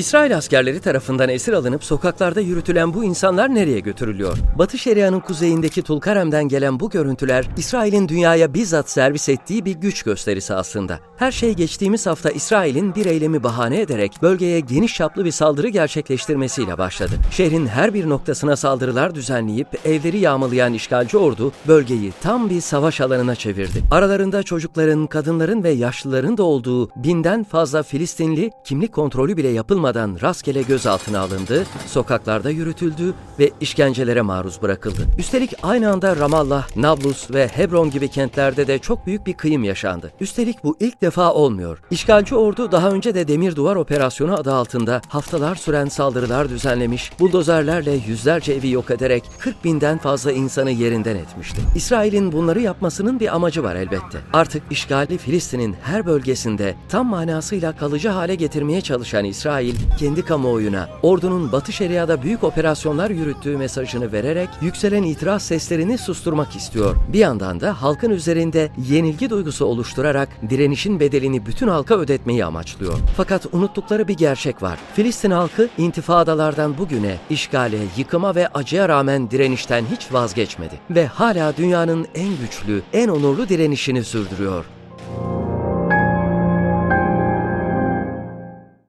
İsrail askerleri tarafından esir alınıp sokaklarda yürütülen bu insanlar nereye götürülüyor? Batı Şeria'nın kuzeyindeki Tulkarem'den gelen bu görüntüler, İsrail'in dünyaya bizzat servis ettiği bir güç gösterisi aslında. Her şey geçtiğimiz hafta İsrail'in bir eylemi bahane ederek bölgeye geniş çaplı bir saldırı gerçekleştirmesiyle başladı. Şehrin her bir noktasına saldırılar düzenleyip evleri yağmalayan işgalci ordu bölgeyi tam bir savaş alanına çevirdi. Aralarında çocukların, kadınların ve yaşlıların da olduğu binden fazla Filistinli kimlik kontrolü bile yapılmadan rastgele gözaltına alındı, sokaklarda yürütüldü ve işkencelere maruz bırakıldı. Üstelik aynı anda Ramallah, Nablus ve Hebron gibi kentlerde de çok büyük bir kıyım yaşandı. Üstelik bu ilk defa olmuyor. İşgalci ordu daha önce de Demir Duvar Operasyonu adı altında haftalar süren saldırılar düzenlemiş, buldozerlerle yüzlerce evi yok ederek 40 binden fazla insanı yerinden etmişti. İsrail'in bunları yapmasının bir amacı var elbette. Artık işgali Filistin'in her bölgesinde tam manasıyla kalıcı hale getirmeye çalışan İsrail, kendi kamuoyuna ordunun Batı Şeria'da büyük operasyonlar yürüttüğü mesajını vererek yükselen itiraz seslerini susturmak istiyor. Bir yandan da halkın üzerinde yenilgi duygusu oluşturarak direnişin bedelini bütün halka ödetmeyi amaçlıyor. Fakat unuttukları bir gerçek var. Filistin halkı intifadalardan bugüne işgale, yıkıma ve acıya rağmen direnişten hiç vazgeçmedi ve hala dünyanın en güçlü, en onurlu direnişini sürdürüyor.